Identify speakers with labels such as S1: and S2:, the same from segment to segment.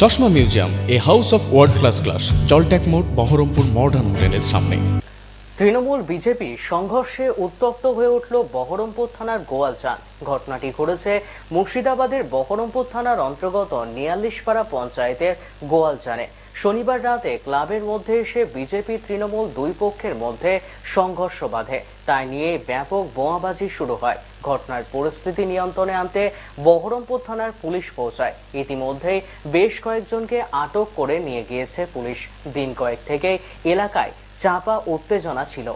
S1: চশমা museum, a house of world class class জলট্যাক মোড়, Baharampur modern হোটেলের সামনে।
S2: তৃণমূল বিজেপি সংঘর্ষে উত্তপ্ত হয়ে উঠল বহরমপুর থানার গোয়ালচান ঘটনাটি ঘটেছে মুর্শিদাবাদের বহরমপুর থানার অন্তর্গত নিয়াল্লিশপাড়া পঞ্চায়েতের গোয়ালচানে শনিবার রাতে ক্লাবের মধ্যে এসে বিজেপি তৃণমূল দুই পক্ষের মধ্যে সংঘর্ষ বাধে। তাই নিয়ে ব্যাপক বোমাবাজি শুরু হয়। ঘটনার পরিস্থিতি নিয়ন্ত্রণে আনতে বহরমপুর থানার পুলিশ পৌঁছায়। ইতিমধ্যেই বেশ কয়েকজনকে আটক করে নিয়ে গিয়েছে পুলিশ। দিন কয়েক থেকেই এলাকায় চাপা উত্তেজনা ছিল।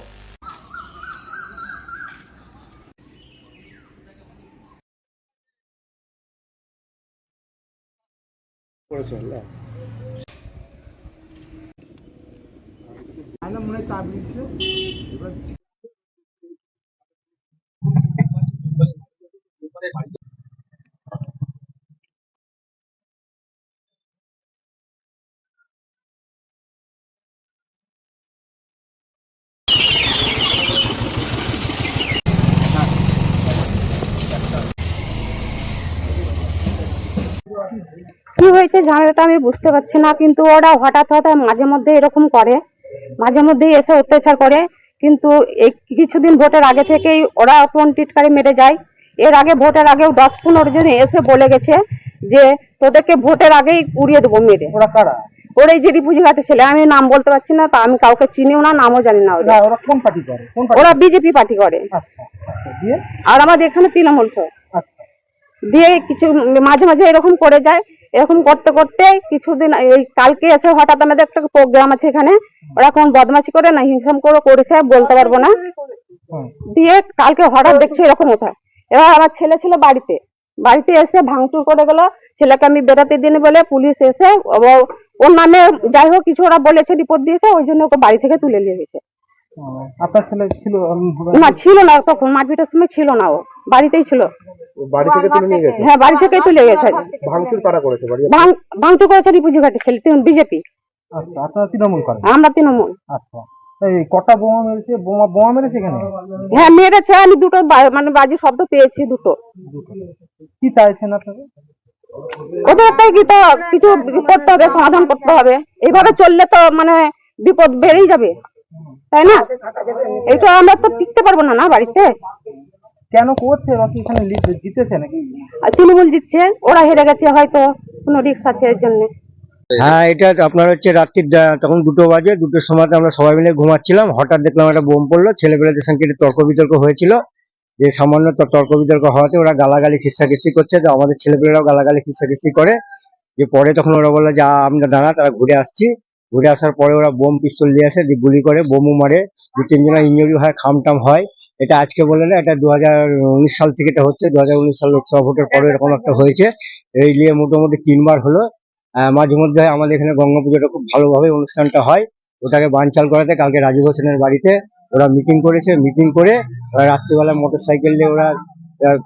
S3: কি হয়েছে ঝামেলাটা আমি বুঝতে পারছি না, কিন্তু ওরা হঠাৎ হঠাৎ মাঝে মধ্যে এরকম করে। মাঝে মধ্যেই এসে অত্যাচার করে কিন্তু এই কিছুদিন ভোটের আগে থেকেই ওরা টিটকারি মেরে যায়। এর আগে ভোটের আগেও দশ পনেরো জন এসে বলে গেছে যে তোদেরকে ভোটের আগেই উড়িয়ে দেবো মেরে।
S4: ওরা কারা?
S3: ওরা এই যে রিপুজি ঘাটে ছেলে আমি নাম বলতে পারছি না তা আমি কাউকে চিনিও না নামও জানি না
S4: ওরা কোন পার্টি করে?
S3: ওরা বিজেপি পার্টি করে।
S4: আচ্ছা আচ্ছা দিয়ে?
S3: আর আমাদের এখানে তৃণমূল সব।
S4: আচ্ছা।
S3: দিয়ে কিছু মাঝে মাঝে এরকম করে যায়। এরকম করতে করতে কিছুদিন এই কালকে এসে হঠাৎ আমাদের একটা প্রোগ্রাম আছে এখানে। ওরা কোন বদমাশি করে না হিংসাম করে করেছে বলতে পারব না। দিয়ে কালকে হঠাৎ দেখছি এরকম ওঠা এবার আমার ছেলে ছিল বাড়িতে। বাড়িতে এসে ভাঙচুর করে গেল। ছেলেকে আমি বেরোতে দিন বলে পুলিশ এসে ও- ওর নামে যাই হোক কিছু ওরা বলেছে রিপোর্ট দিয়েছে ওই জন্য ওকে বাড়ি থেকে তুলে নিয়ে গেছে।
S4: আপনার ছেলে ছিল
S3: না? ছিল না তখন মারপিটের সময় ছিল না ও। বাড়িতেই ছিল।
S5: বাড়ি থেকে তুলে নিয়ে গেছে?
S3: হ্যাঁ বাড়ি থেকেই তুলে গেছে।
S5: ভাঙচুর কারা করেছে বাড়ি?
S3: ভাঙচুর করেছে রিপুজি ছেলে বিজেপি।
S4: আচ্ছা আপনারা তৃণমূল করেন?
S3: আমরা তৃণমূল।
S4: আচ্ছা এই কটা বোমা মেরেছে বোমা বোমা মেরেছে এখানে?
S3: হ্যাঁ মেরেছে আমি দুটো মানে বাজি শব্দ পেয়েছি দুটো।
S4: কি চাইছেন আপনারা?
S3: ওদের একটাই কি তো কিছু করতে হবে সমাধান করতে হবে। এইভাবে চললে তো মানে বিপদ বেড়েই যাবে। তাই না? এইটা আমরা তো টিকতে পারব না না বাড়িতে?
S4: কেন করছে? ওরা কি এখানে জিতেছে নাকি?
S3: আর তৃণমূল জিতছে ওরা হেরে গেছে হয়তো কোনো রিক্স আছে এর জন্য।
S6: হ্যাঁ এটা আপনার হচ্ছে রাত্রির তখন দুটো বাজে দুটোর সময় আমরা সবাই মিলে ঘুমাচ্ছিলাম। হঠাৎ দেখলাম একটা বোম পড়ল ছেলেপেলেদের সঙ্গে তর্ক বিতর্ক হয়েছিল। যে সামান্য তর্ক বিতর্ক হওয়াতে ওরা গালাগালি খিস্তাখিস্তি করছে। যে আমাদের ছেলেপেলেরাও গালাগালি খিস্তাখিস্তি করে। যে পরে তখন ওরা বলল যে আমরা দাঁড়া তারা ঘুরে আসছি। ঘুরে আসার পরে ওরা বোম পিস্তল নিয়ে আসে, দিয়ে গুলি করে, বোমও মারে। দু তিনজনের ইঞ্জুরি হয়, খামটাম হয়। এটা আজকে বলে না, এটা দু সাল থেকে এটা হচ্ছে। দু হাজার উনিশ সাল লোকসভা ভোটের পরে এরকম একটা হয়েছে। এই নিয়ে মোটামুটি তিনবার হলো। মাঝে মধ্যে আমাদের এখানে গঙ্গা পুজোটা খুব ভালোভাবে অনুষ্ঠানটা হয়। ওটাকে বানচাল করাতে কালকে রাজীব হোসেনের বাড়িতে ওরা মিটিং করেছে। মিটিং করে রাত্রিবেলা মোটর সাইকেল নিয়ে ওরা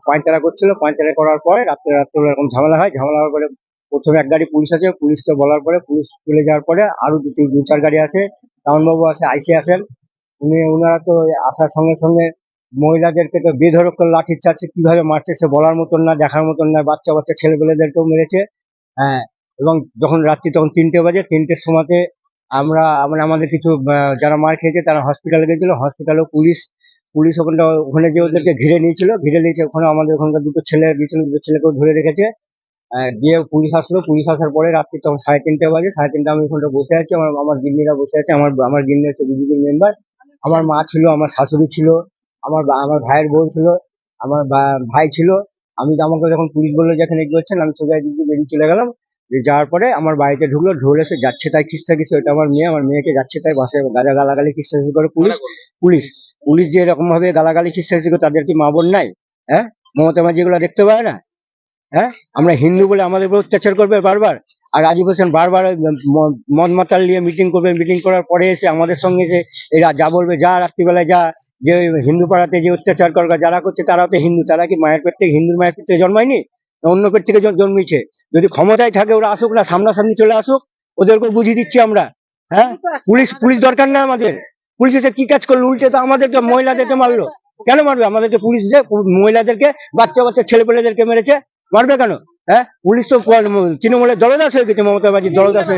S6: পাঁচতারা করছিল। পাঁচতারা করার পরে রাত্রে রাত্রে এরকম ঝামেলা হয়। ঝামেলা হওয়ার পরে প্রথমে এক গাড়ি পুলিশ আছে, পুলিশকে বলার পরে পুলিশ চলে যাওয়ার পরে আরও দু দু চার গাড়ি আছে। টাউনবাবু আছে, আইসি আছেন। উনি ওনারা তো আসার সঙ্গে সঙ্গে মহিলাদেরকে তো বেধরক লাঠির চাচ্ছে, কীভাবে মারছে সে বলার মতন না, দেখার মতন না, বাচ্চা বাচ্চা ছেলেপেলেদেরকেও মেরেছে। হ্যাঁ এবং যখন রাত্রি তখন তিনটে বাজে, তিনটের সময়তে আমরা মানে আমাদের কিছু যারা মার খেয়েছে তারা হসপিটালে গেছিল, হসপিটালেও পুলিশ পুলিশ ওখানটা, ওখানে যে ওদেরকে ঘিরে নিয়েছিল। ঘিরে নিয়েছে ওখানে আমাদের ওখানকার দুটো ছেলে, দুটো ছেলেকেও ধরে রেখেছে। দিয়ে পুলিশ আসলো। পুলিশ আসার পরে রাত্রি তখন সাড়ে তিনটে বাজে। সাড়ে তিনটে আমি ওখানটা বসে আছি। আমার আমার গিন্নিরা বসে আছে। আমার আমার গিন্নি হচ্ছে বিজেপির মেম্বার আমার মা ছিল আমার শাশুড়ি ছিল আমার আমার ভাইয়ের বোন ছিল আমার বা- ভাই ছিল। আমি তো আমাকে যখন পুলিশ বলল যে এখানে এগিয়ে হচ্ছেন আমি সোজা দিয়ে বেরিয়ে চলে গেলাম। যে যাওয়ার পরে আমার বাড়িতে ঢুকলো। ঢোল এসে যাচ্ছে তাই খিস্তা খিস্তা ওটা আমার মেয়ে। আমার মেয়েকে যাচ্ছে তাই বাসে গাজা গালাগালি খিস্তাখিস্তি করে পুলিশ। পুলিশ পুলিশ যে এরকম ভাবে গালাগালি খিস্তাখিস্তি করে তাদের কি মা বোন নাই? হ্যাঁ? মমতা মাঝি এগুলো দেখতে পায় না? হ্যাঁ? আমরা হিন্দু বলে আমাদের উপর অত্যাচার করবে বারবার। আর রাজীব হোসেন বারবার মদ মাতাল নিয়ে মিটিং করবে মিটিং করার পরে এসে আমাদের সঙ্গে এসে এরা যা বলবে, যা রাত্রিবেলায় যা, যে হিন্দু পাড়াতে যে অত্যাচার করবে যারা করছে তারাও তো হিন্দু, তারা কি মায়ের পেট থেকে, হিন্দুর মায়ের পেট থেকে জন্মায়নি? অন্য পেট থেকে জন- জন্মেছে যদি ক্ষমতায় থাকে ওরা আসুক না, সামনাসামনি চলে আসুক ওদেরকে বুঝিয়ে দিচ্ছি আমরা। হ্যাঁ? পুলিশ পুলিশ দরকার না আমাদের। পুলিশ এসে কি কাজ করল? উল্টে তো আমাদেরকে, মহিলাদেরকে মারলো। কেন মারবে? আমাদেরকে পুলিশ যে, মহিলাদেরকে বাচ্চা বাচ্চা ছেলেপেলেদেরকে মেরেছে। মারবে কেন? হ্যাঁ? পুলিশ তো তৃণমূলের দলদাস হয়ে গেছে মমতা দলদাস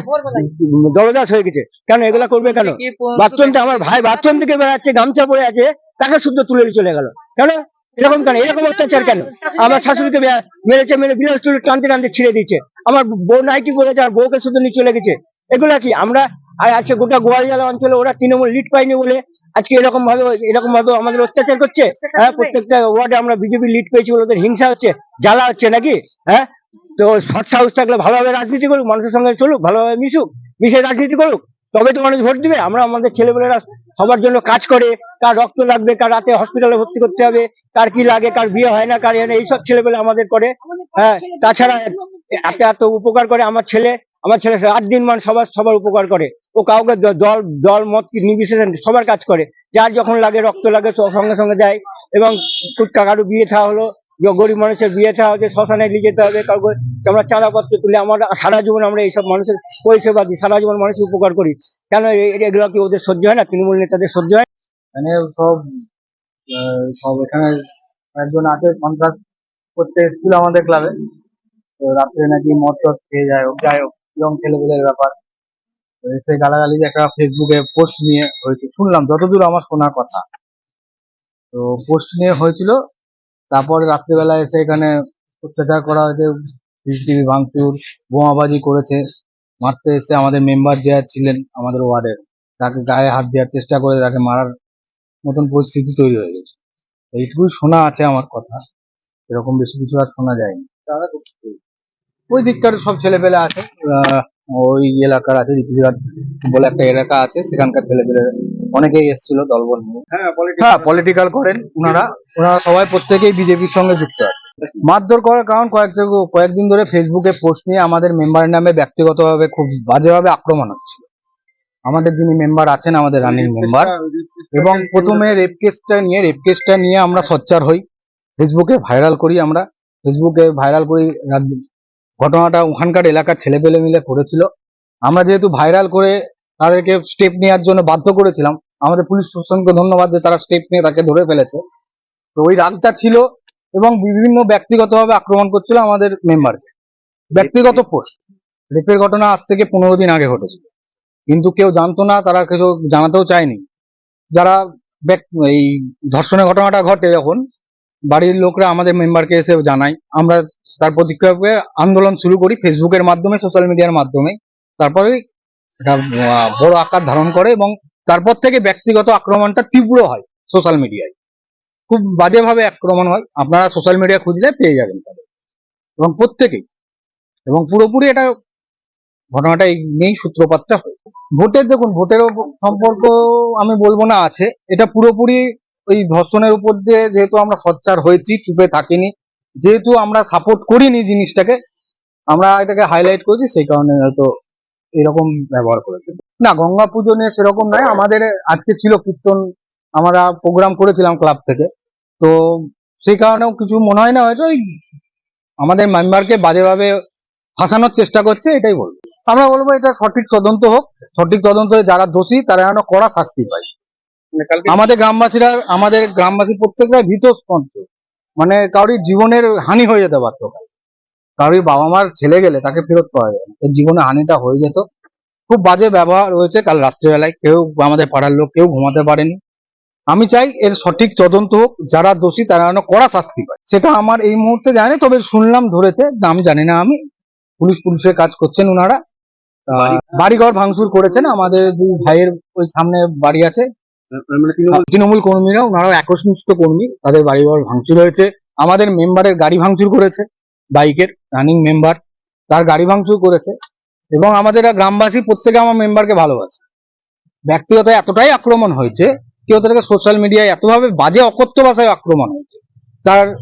S6: দলদাস হয়ে গেছে। কেন এগুলা করবে কেন? বাথরুম আমার ভাই বাথরুম থেকে বেড়াচ্ছে গামছা পরে আছে তাকে শুদ্ধ তুলে চলে গেল। কেন? এরকম কেন? এরকম অত্যাচার কেন? আমার শাশুড়িকে মেরেছে মেরে বিলাস তুলে টানতে টানতে ছিঁড়ে দিচ্ছে আমার বউ নাইটি পরেছে আর বউকে শুদ্ধ নিয়ে চলে গেছে। এগুলা কি? আমরা আর আজকে গোটা গোয়ালজালা অঞ্চলে ওরা তৃণমূল লিড পাইনি বলে আজকে এরকম ভাবে এরকম ভাবে আমাদের অত্যাচার করছে হ্যাঁ প্রত্যেকটা ওয়ার্ডে আমরা বিজেপি লিড পেয়েছি বলে ওদের হিংসা হচ্ছে জ্বালা হচ্ছে নাকি হ্যাঁ? তো সৎ সাহস থাকলে ভালোভাবে রাজনীতি করুক মানুষের সঙ্গে চলুক ভালোভাবে মিশুক মিশে রাজনীতি করুক তবে তো মানুষ ভোট দিবে। আমরা আমাদের ছেলেমেয়েরা সবার জন্য কাজ করে কার রক্ত লাগবে কার রাতে হসপিটালে ভর্তি করতে হবে কার কি লাগে কার বিয়ে হয় না কার এইসব ছেলেপেলে আমাদের করে হ্যাঁ তাছাড়া এত এত উপকার করে আমার ছেলে আমার ছেলে রাত দিন মান সবার সবার উপকার করে। ও কাউকে দল দল, মত নির্বিশেষে সবার কাজ করে। যার যখন লাগে, রক্ত লাগে সঙ্গে সঙ্গে দেয় এবং কারও বিয়ে থা হলো গরিব মানুষের বিয়ে থা হচ্ছে শ্মশানে নিয়ে যেতে হবে, কাউকে আমরা চাঁদাপত্র তুলে আমরা সারা জীবন আমরা এইসব মানুষের পরিষেবা দিই, সারা জীবন মানুষের উপকার করি। কেন এগুলো কি ওদের সহ্য হয় না? তৃণমূল নেতাদের সহ্য হয় না?
S4: এখানে সব সব এখানে একজন আছে কন্ট্রাক্ট করতে এসেছিল আমাদের ক্লাবে। তো রাত্রে নাকি মদ খেয়ে যায় হোক, যাই হোক। ইয়ং ছেলেপেলের ব্যাপার। এসে গালাগালি একটা ফেসবুকে পোস্ট নিয়ে হয়েছে, শুনলাম, যতদূর আমার শোনার কথা। তো পোস্ট নিয়ে হয়েছিল, তারপরে রাত্রিবেলা এসে এখানে অত্যাচার করা হয়েছে সিসিটিভি ভাঙচুর, বোমাবাজি করেছে। মারতে এসে আমাদের মেম্বার যে ছিলেন আমাদের ওয়ার্ডের তাকে গায়ে হাত দেওয়ার চেষ্টা করে তাকে মারার মতন পরিস্থিতি তৈরি হয়ে গেছে। এইটুকুই শোনা আছে আমার কথা। এরকম বেশি কিছু আর শোনা যায়নি। ওই দিককার সব ছেলেপেলে আছে। ওই এলাকার আছে বলে একটা এলাকা আছে সেখানকার ছেলেপেলে অনেকেই এসেছিল দলবল নিয়ে। হ্যাঁ পলিটিক্যাল করেন ওনারা ওনারা সবাই প্রত্যেকেই বিজেপির সঙ্গে যুক্ত আছে। মারধর করার কারণ কয়েক কয়েকদিন ধরে ফেসবুকে পোস্ট নিয়ে আমাদের মেম্বারের নামে ব্যক্তিগতভাবে খুব বাজেভাবে আক্রমণ হচ্ছিল। আমাদের যিনি মেম্বার আছেন আমাদের রানিং মেম্বার এবং প্রথমে রেপ কেসটা নিয়ে রেপ কেসটা নিয়ে আমরা সোচ্চার হই। ফেসবুকে ভাইরাল করি আমরা। ফেসবুকে ভাইরাল করি ঘটনাটা ওখানকার এলাকার ছেলেপেলে মিলে করেছিল। আমরা যেহেতু ভাইরাল করে তাদেরকে স্টেপ নেওয়ার জন্য বাধ্য করেছিলাম, আমাদের পুলিশ প্রশাসনকে ধন্যবাদ যে তারা স্টেপ নিয়ে তাকে ধরে ফেলেছে। তো ওই রাগটা ছিল এবং বিভিন্ন ব্যক্তিগতভাবে আক্রমণ করছিল আমাদের মেম্বারকে ব্যক্তিগত পোস্ট রেপের ঘটনা আজ থেকে পনেরো দিন আগে ঘটেছিল। কিন্তু কেউ জানতো না, তারা কিছু জানাতেও চায়নি। যারা এই ধর্ষণের ঘটনাটা ঘটে যখন, বাড়ির লোকরা আমাদের মেম্বারকে এসে জানায়। আমরা তার প্রতিক্রিয়া আন্দোলন শুরু করি ফেসবুকের মাধ্যমে সোশ্যাল মিডিয়ার মাধ্যমে। তারপরে বড় আকার ধারণ করে এবং তারপর থেকে ব্যক্তিগত আক্রমণটা তীব্র হয় সোশ্যাল মিডিয়ায় খুব বাজেভাবে আক্রমণ হয়। আপনারা সোশ্যাল মিডিয়া খুঁজলে পেয়ে যাবেন তাদের। এবং প্রত্যেকেই। এবং পুরোপুরি এটা ঘটনাটা এই নিয়েই সূত্রপাতটা হয়েছে ভোটের দেখুন, ভোটের সম্পর্ক আমি বলব না আছে। এটা পুরোপুরি ওই ধর্ষণের উপর দিয়ে যেহেতু আমরা সচ্চার হয়েছি, চুপে থাকিনি যেহেতু আমরা সাপোর্ট করিনি জিনিসটাকে আমরা এটাকে হাইলাইট করেছি সেই কারণে হয়তো এরকম ব্যবহার করেছি। না গঙ্গা পুজো নিয়ে সেরকম নয় আমাদের আজকে ছিল কীর্তন আমরা প্রোগ্রাম করেছিলাম ক্লাব থেকে। তো সেই কারণেও কিছু মনে হয় না হয়তো ওই আমাদের মেম্বারকে বাজেভাবে ফাঁসানোর চেষ্টা করছে এটাই বলব। আমরা বলব এটা সঠিক তদন্ত হোক সঠিক তদন্ত যারা দোষী তারা যেন কড়া শাস্তি পায়। আমাদের গ্রামবাসীরা আমাদের গ্রামবাসী প্রত্যেকটা ভীত স্পন্দ মানে কারোর জীবনের হানি হয়ে যেতে পারতো। কারোর বাবা মার ছেলে গেলে তাকে ফেরত পাওয়া যায় না। জীবনে হানিটা হয়ে যেত। খুব বাজে ব্যবহার হয়েছে কাল রাত্রিবেলায়। কেউ আমাদের পাড়ার লোক কেউ ঘুমাতে পারেনি। আমি চাই এর সঠিক তদন্ত হোক। যারা দোষী তারা যেন কড়া শাস্তি পায়। সেটা আমার এই মুহূর্তে জানি তবে শুনলাম ধরেছে। নাম জানি না আমি। পুলিশ পুলিশের কাজ করছেন ওনারা বাড়িঘর ভাঙচুর করেছেন। আমাদের দুই ভাইয়ের ওই সামনে বাড়ি আছে। তৃণমূল কর্মীরা, ওনারাও একনিষ্ঠ কর্মী, তাদের বাড়িঘর ভাঙচুর হয়েছে। আমাদের মেম্বারের গাড়ি ভাঙচুর করেছে, বাইকের, রানিং মেম্বার, তার গাড়ি ভাঙচুর করেছে। এবং আমাদের গ্রামবাসী প্রত্যেকে আমার মেম্বারকে ভালোবাসে। ব্যক্তিগত এতটাই আক্রমণ হয়েছে কেউ তাদেরকে সোশ্যাল মিডিয়ায় এতভাবে বাজে অকথ্য ভাষায় আক্রমণ হয়েছে। তার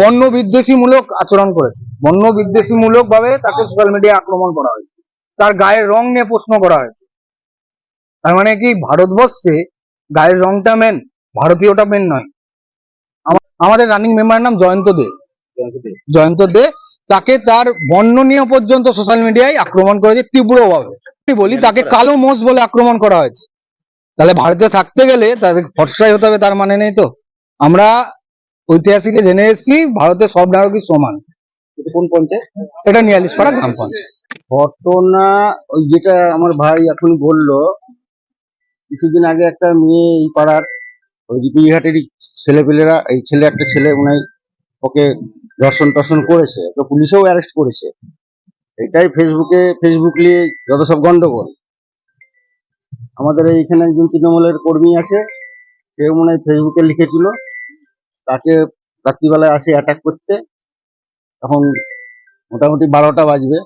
S4: বর্ণ বিদ্বেষীমূলক আচরণ করেছে। বর্ণ বিদ্বেষীমূলক ভাবে তাকে সোশ্যাল মিডিয়ায় আক্রমণ করা হয়েছে। তার গায়ের রং নিয়ে প্রশ্ন করা হয়েছে। তার মানে কি ভারতবর্ষে গায়ের রংটা মেন ভারতীয়টা মেন নয়। আমাদের রানিং মেম্বারের নাম জয়ন্ত দে। জয়ন্ত দে। তাকে তার বর্ণ নিয়ে পর্যন্ত সোশ্যাল মিডিয়ায় আক্রমণ করেছে তীব্রভাবে। আমি বলি তাকে কালো মোষ বলে আক্রমণ করা হয়েছে। তাহলে ভারতে থাকতে গেলে তাদের ফর্সাই হতে হবে তার মানে নেই তো। আমরা ঐতিহাসিকে জেনে এসেছি ভারতে সব নাগরিক সমান।
S5: এটা কোন পঞ্চায়েত?
S4: এটা নিয়ালিশপাড়া গ্রাম পঞ্চায়েত।
S7: ঘটনা ওই যেটা আমার ভাই এখন বলল কিছুদিন আগে একটা মেয়ে এই পাড়ার ওই বিহাটেরই ছেলেপেলেরা, এই ছেলে একটা ছেলে হয় ওকে দর্শন টর্শন করেছে, তো পুলিশেও অ্যারেস্ট করেছে। এটাই ফেসবুকে ফেসবুক নিয়ে যত সব গন্ডগোল। আমাদের এইখানে একজন তৃণমূলের কর্মী আছে সে মনে হয় ফেসবুকে লিখেছিল, তাকে রাত্রিবেলায় আসে অ্যাটাক করতে। তখন মোটামুটি বারোটা বাজবে।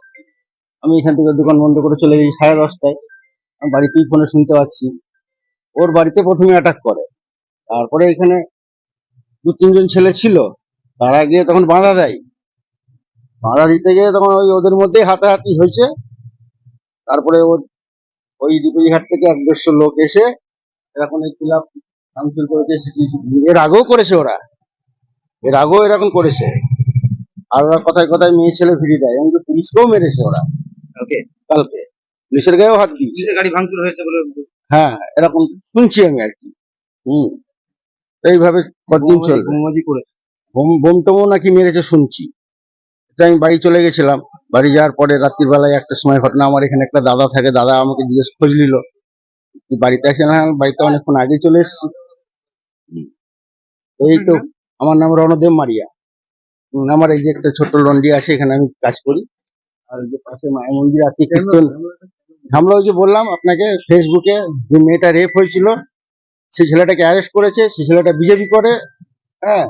S7: আমি এখান থেকে দোকান বন্ধ করে চলে গেছি সাড়ে দশটায়। আমি বাড়িতেই ফোনে শুনতে পাচ্ছি। ওর বাড়িতে প্রথমে অ্যাটাক করে। তারপরে এখানে দু তিনজন ছেলে ছিল তারা গিয়ে তখন বাধা দেয়। বাধা দিতে গিয়ে তখন ওই ওদের মধ্যেই হাতাহাতি হয়েছে। তারপরে ওর ওই ডিপুরিহাট থেকে এক দেড়শো লোক এসে এরকম এই ক্লাব ভাঙচুর করেছে এর আগেও করেছে ওরা। এর আগেও এরকম করেছে। আর ওরা কথায় কথায় মেয়ে ছেলে ফিরিয়ে দেয় এমনকি পুলিশকেও মেরেছে ওরা।
S5: কালকে?
S7: কালকে। পুলিশের গায়েও হাত দিয়েছে।
S5: গাড়ি ভাঙচুর হয়েছে বলে
S7: হ্যাঁ এরকম শুনছি আমি আর কি। হম এইভাবে কতদিন চলবে?
S5: বোমাবাজি
S7: বোম বোম টোমও নাকি মেরেছে শুনছি। এটা আমি বাড়ি চলে গেছিলাম। বাড়ি যাওয়ার পরে রাত্রির বেলায় একটা সময় ঘটনা আমার এখানে একটা দাদা থাকে দাদা আমাকে জিজ্ঞেস খোঁজ নিল বাড়িতে আসে না আমি বাড়িতে অনেকক্ষণ আগে চলে এসেছি। এই তো আমার নাম রণদেব মারিয়া। আমার এই যে একটা ছোট্ট লন্ডি আছে এখানে আমি কাজ করি। আর যে পাশে মায়ের মন্দির আছে কীর্তন। আমরা ওই যে বললাম আপনাকে ফেসবুকে যে মেয়েটা রেপ হয়েছিল সেই ছেলেটাকে অ্যারেস্ট করেছে সেই ছেলেটা বিজেপি করে হ্যাঁ?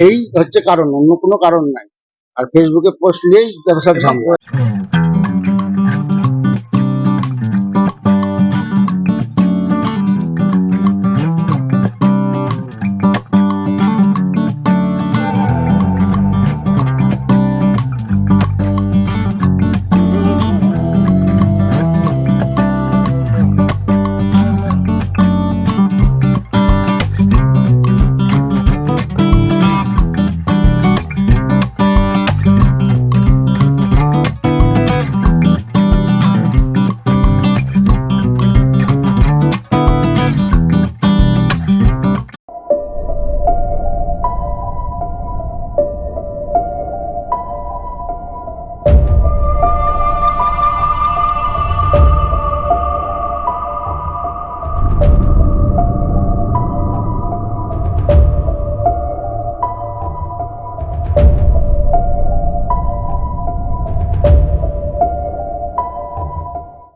S7: এই হচ্ছে কারণ, অন্য কোনো কারণ নাই। আর ফেসবুকে পোস্ট দিয়েই ব্যবসা ঝামেলা।